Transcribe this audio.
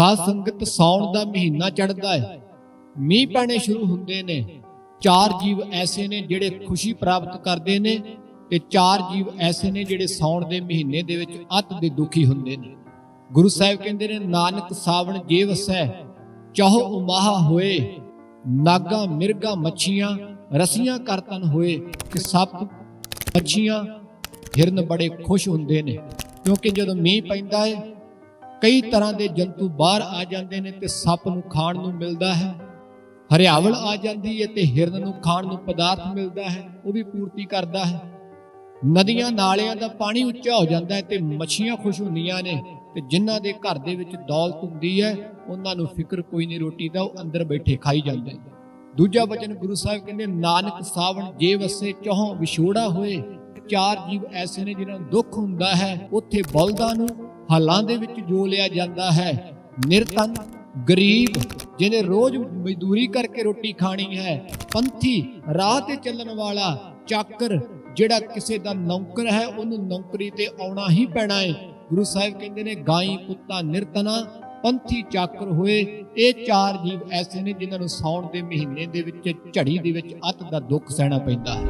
ਸਾਧ ਸੰਗਤ ਸੌਣ ਦਾ ਮਹੀਨਾ ਚੜ੍ਹਦਾ ਹੈ। ਮੀਂਹ ਪੈਣੇ ਸ਼ੁਰੂ ਹੁੰਦੇ ਨੇ। ਚਾਰ ਜੀਵ ਐਸੇ ਨੇ ਜਿਹੜੇ ਖੁਸ਼ੀ ਪ੍ਰਾਪਤ ਕਰਦੇ ਨੇ ਤੇ ਚਾਰ ਜੀਵ ਐਸੇ ਨੇ ਜਿਹੜੇ ਸੌਣ ਦੇ ਮਹੀਨੇ ਦੇ ਵਿੱਚ ਅਤ ਦੇ ਦੁਖੀ ਹੁੰਦੇ ਨੇ। ਗੁਰੂ ਸਾਹਿਬ ਕਹਿੰਦੇ ਨੇ, ਨਾਨਕ ਸਾਵਣ ਜੇ ਵਸੈ, ਚਾਹੋ ਉਮਾਹਾ ਹੋਏ, ਨਾਗਾ ਮਿਰਗਾ ਮੱਛੀਆਂ, ਰਸੀਆਂ ਕਰਤਨ ਹੋਏ, ਕਿ ਸੱਪ ਮੱਛੀਆਂ ਹਿਰਨ ਬੜੇ ਖੁਸ਼ ਹੁੰਦੇ ਨੇ। ਕਿਉਂਕਿ ਜਦੋਂ ਮੀਂਹ ਪੈਂਦਾ ਹੈ ਕਈ ਤਰ੍ਹਾਂ ਦੇ ਜੰਤੂ ਬਾਹਰ ਆ ਜਾਂਦੇ ਨੇ ਤੇ ਸੱਪ ਨੂੰ ਖਾਣ ਨੂੰ ਮਿਲਦਾ ਹੈ, ਹਰਿਆਵਲ ਆ ਜਾਂਦੀ ਹੈ ਤੇ ਹਿਰਨ ਨੂੰ ਖਾਣ ਨੂੰ ਪਦਾਰਥ ਮਿਲਦਾ ਹੈ, ਉਹ ਵੀ ਪੂਰਤੀ ਕਰਦਾ ਹੈ। ਨਦੀਆਂ ਨਾਲਿਆਂ ਦਾ ਪਾਣੀ ਉੱਚਾ ਹੋ ਜਾਂਦਾ ਹੈ ਤੇ ਮੱਛੀਆਂ ਖੁਸ਼ ਹੁੰਦੀਆਂ ਨੇ ਤੇ ਜਿਨ੍ਹਾਂ ਦੇ ਘਰ ਦੇ ਵਿੱਚ ਦੌਲਤ ਹੁੰਦੀ ਹੈ, ਉਹਨਾਂ ਨੂੰ ਫਿਕਰ ਕੋਈ ਨਹੀਂ ਰੋਟੀ ਦਾ, ਉਹ ਅੰਦਰ ਬੈਠੇ ਖਾਈ ਜਾਂਦੇ ਨੇ। ਦੂਜਾ ਵਚਨ ਗੁਰੂ ਸਾਹਿਬ ਕਹਿੰਦੇ, ਨਾਨਕ ਸਾਵਣ ਜੇ ਵਸੇ ਚੋਹ ਵਿਛੋੜਾ ਹੋਏ, ਚਾਰ ਜੀਵ ਐਸੇ ਨੇ ਜਿਨ੍ਹਾਂ ਨੂੰ ਦੁੱਖ ਹੁੰਦਾ ਹੈ, ਉੱਥੇ ਬਲਦਾਂ ਨੂੰ ਹਾਲਾਂ ਦੇ ਵਿੱਚ ਜੋ ਲਿਆ ਜਾਂਦਾ ਹੈ। ਨਿਰਤਨ ਗਰੀਬ, ਜਿਹਨੇ ਰੋਜ਼ ਮਜ਼ਦੂਰੀ ਕਰਕੇ ਰੋਟੀ ਖਾਣੀ ਹੈ, ਪੰਥੀ, ਰਾਹ ਤੇ ਚੱਲਣ ਵਾਲਾ, ਚਾਕਰ, ਜਿਹੜਾ ਕਿਸੇ ਦਾ ਨੌਕਰ ਹੈ, ਉਹਨੂੰ ਨੌਕਰੀ ਤੇ ਆਉਣਾ ਹੀ ਪੈਣਾ ਹੈ ਗੁਰੂ ਸਾਹਿਬ ਕਹਿੰਦੇ ਨੇ, ਗਾਈ ਕੁੱਤਾ ਨਿਰਤਨਾ, ਪੰਥੀ ਚਾਕਰ ਹੋਏ। ਇਹ ਚਾਰ ਜੀਵ ਐਸੇ ਨੇ ਜਿਨ੍ਹਾਂ ਨੂੰ ਸੌਣ ਦੇ ਮਹੀਨੇ ਦੇ ਵਿੱਚ, ਝੜੀ ਦੇ ਵਿੱਚ ਅੱਤ ਦਾ ਦੁੱਖ ਸਹਿਣਾ ਪੈਂਦਾ ਹੈ।